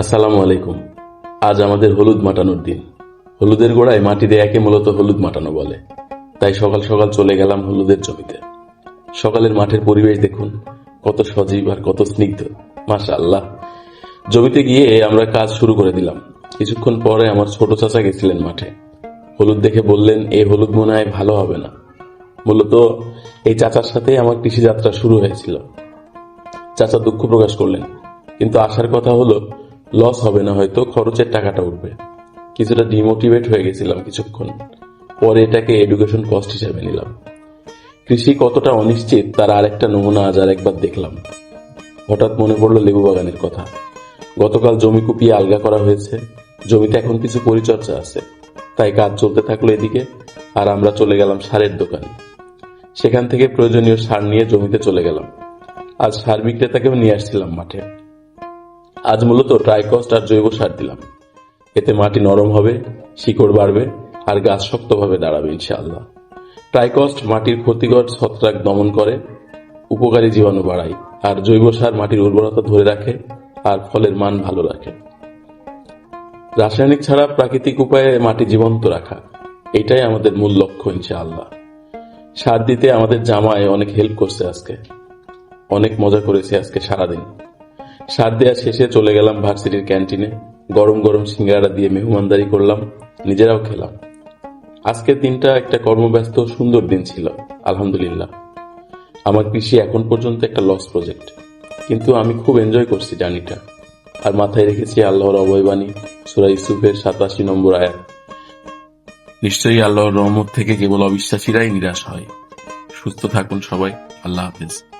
আসসালামু আলাইকুম। আজ আমাদের হলুদ মাটানোর দিন। হলুদের গোড়ায় মাটি একে মূলত হলুদ মাটানো বলে। তাই সকাল সকাল চলে গেলাম হলুদের জমিতে। সকালের মাঠের পরিবেশ দেখুন, কত সজীব আর কত স্নিগ্ধ। আল্লাহ জমিতে গিয়ে আমরা কাজ শুরু করে দিলাম। কিছুক্ষণ পরে আমার ছোট চাচা গেছিলেন মাঠে। হলুদ দেখে বললেন এই হলুদ মনে হয় ভালো হবে না। মূলত এই চাচার সাথে আমার কৃষি যাত্রা শুরু হয়েছিল। চাচা দুঃখ প্রকাশ করলেন, কিন্তু আসার কথা হলো লস হবে না, হয়তো খরচের টাকাটা উঠবে। কিছুটা ডিমোটিভেট হয়ে গেছিলাম কিছুক্ষণ। পরে এটাকে এডুকেশন কস্ট হিসেবে নিলাম। কৃষি কতটা অনিশ্চিত, তার আরেকটা নমুনা আজ আর একবার দেখলাম। হঠাৎ মনে পড়ল লেবু বাগানের কথা। গতকাল জমি কুপিয়ে আলগা করা হয়েছে। জমিতে এখন কিছু পরিচর্যা আছে। তাই কাজ চলতে থাকল এদিকে, আর আমরা চলে গেলাম সারের দোকানে। সেখান থেকে প্রয়োজনীয় সার নিয়ে জমিতে চলে গেলাম। আজ সার বিক্রেতাকেও নিয়ে আসছিলাম মাঠে। আজ মূলত ট্রাইকস্ট আর জৈব সার দিলাম। এতে মাটি নরম হবে, শিকড় বাড়বে, আর গাছ শক্তভাবে দাঁড়াবে, ইনশাআল্লাহ। ট্রাইকস্ট মাটির ক্ষতিকর ছত্রাক দমন করে, উপকারী জীবাণু বাড়ায়, আর জৈব সার মাটির উর্বরতা ধরে রাখে, আর ফলের মান ভালো রাখে। রাসায়নিক ছাড়া প্রাকৃতিক উপায়ে মাটি জীবন্ত রাখা, এটাই আমাদের মূল লক্ষ্য, ইনশাআল্লাহ। সার দিতে আমাদের জামায় অনেক হেল্প করছে আজকে। অনেক মজা করেছি আজকে সারাদিন। সার দেওয়া শেষে চলে গেলাম ভার্সিটির ক্যান্টিনে। গরম গরম সিঙ্গারা দিয়ে মেহমানদারি করলাম, নিজেরাও খেলাম। আজকের দিনটা একটা কর্মব্যস্ত, সুন্দর দিন ছিল, আলহামদুলিল্লাহ। আমার কৃষি এখন পর্যন্ত একটা লস প্রজেক্ট কিন্তু আমি খুব এনজয় করছি জার্নিটা। আর মাথায় রেখেছি আল্লাহর অবয়বাণী সুরা ইসুফের সাতাশি নম্বর আয়াত। নিশ্চয়ই আল্লাহর রহমত থেকে কেবল অবিশ্বাসীরাই নিরাশ হয়। সুস্থ থাকুন সবাই, আল্লাহ হাফেজ।